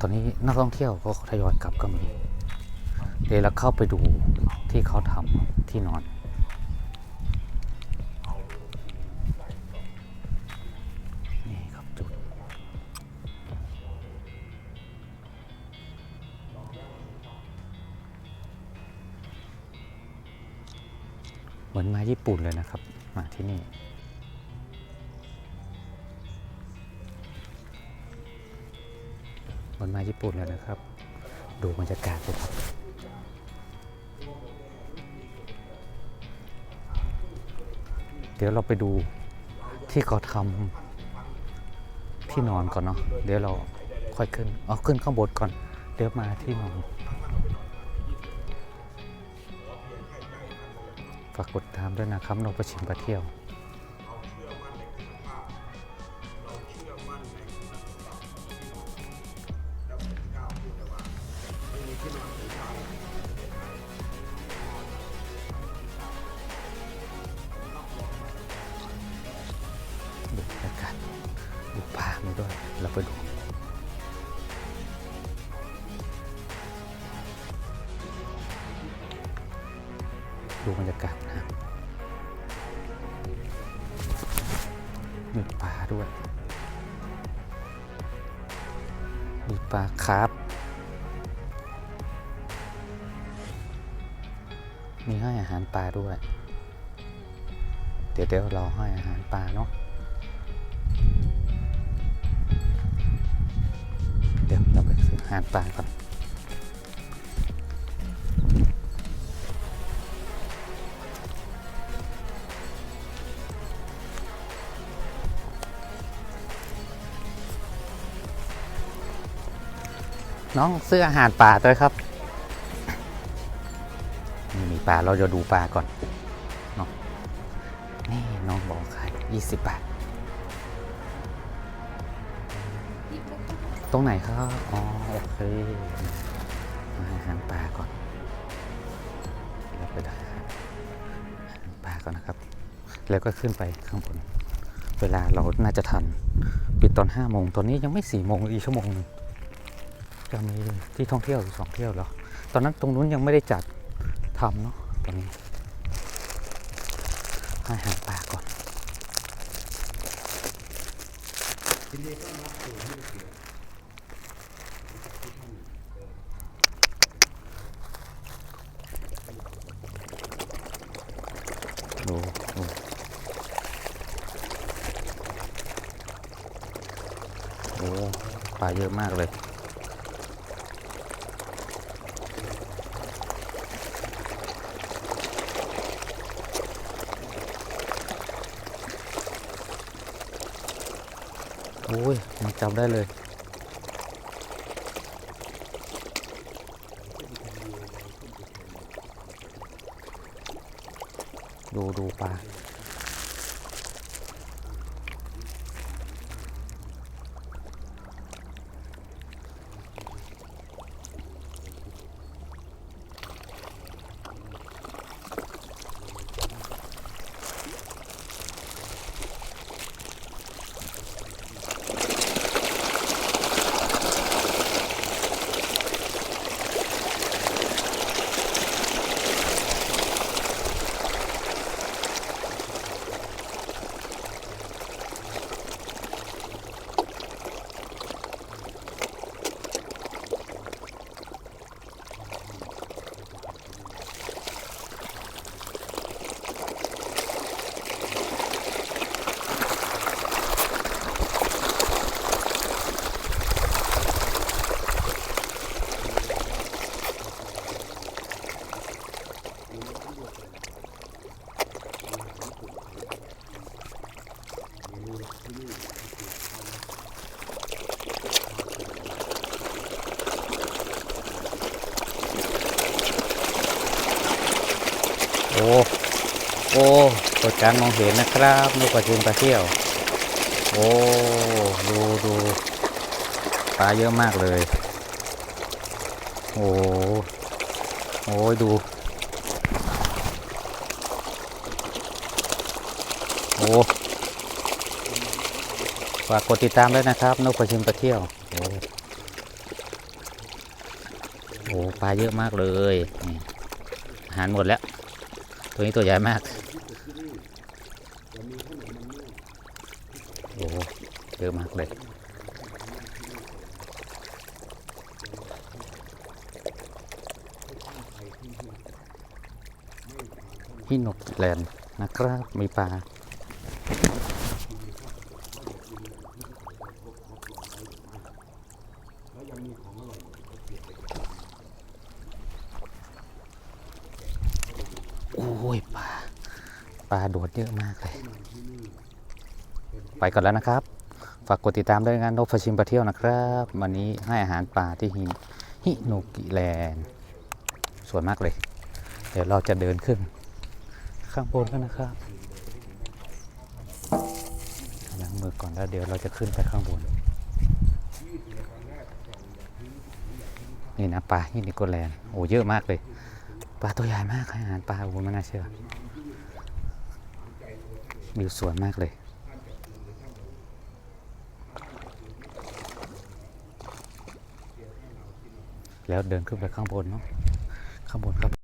ตอนนี้นักท่องเที่ยวก็ทยอยกลับก็มีเดี๋ยวเราเข้าไปดูที่เขาทำที่นอนนี่ครับจุดเหมือนมาญี่ปุ่นเลยนะครับ มาที่นี่ มือนมาญี่ปุ่นเลยนะครับ ดูบรรยากาศดูครับเดี๋ยวเราไปดูที่เขาทำที่นอนก่อนเนาะเดี๋ยวเราค่อยขึ้นเอาขึ้นข้างบนก่อน เดี๋ยวมาที่นอนฝากกดตามด้วยนะครับนกประชิมประเที่ยว ดูบรรยากาศนะมีปลาด้วย มีปลาครับมีให้อาหารปลาด้วย เดี๋ยวเดี๋ยวเราให้อาหารปลาเนาะ เดี๋ยวเราไปซื้ออาหารปลา น้องซื้ออาหารป่าด้วยครับนี่มีปลาเราจะดูปลาก่อนเนาะนี่น้องบอกขาย20บาท ตรงไหนครับ อ๋อ โอเคมาอาหารปลาก่อนเราไปได้ปลาก่อนนะครับ แล้วก็ขึ้นไปข้างบน เวลาเราน่าจะทัน ปิดตอน5โมงตอนนี้ยังไม่4โมงอีกชั่วโมงนึง จะมีที่ท่องเที่ยวอยู่สองเที่ยวเหรอตอนนั้นตรงนู้นยังไม่ได้จัดทำเนาะตอนนี้ให้หารปลาก่อนดูดูโอ้ปลาเยอะมากเลย โอ้ยมันจับได้เลย ดูดูปลา อ้ โอ้เปิดการมองเห็นนะครับนกกระจินปลาเที่ยว โอ้ ดูดูปลาเยอะมากเลย โอ้โอ้ยดู โอ้ฝากกดติดตามด้วยนะครับ นกกระชินปลาเที่ยว โอ้โอ้ปลาเยอะมากเลยอาหารหมดแล้ว ตัวนี้ตัวใหญ่มาก โอ้เยอะมากเลยฮินกแลนด์นะครับ มีปลา อ้ยปลาปลาโดดเยอะมากเลย ไปก่อนแล้วนะครับ ฝากกดติดตามด้วยงานนกฟชิมปลาเที่ยวนะครับ วันนี้ให้อาหารปลาที่หินฮิโนกิแลนด์สวยมากเลย เดี๋ยวเราจะเดินขึ้น ข้างบนกันนะครับล้างมือก่อนแล้วเดี๋ยวเราจะขึ้นไปข้างบน นี่นะปลาฮิโนกิแลนด์โอ้เยอะมากเลย ปลาตัวใหญ่มากให้อาหารปลาโอ้ไม่น่าเชื่อวิวสวยมากเลยแล้วเดินขึ้นไปข้างบนเนาะข้างบนครับ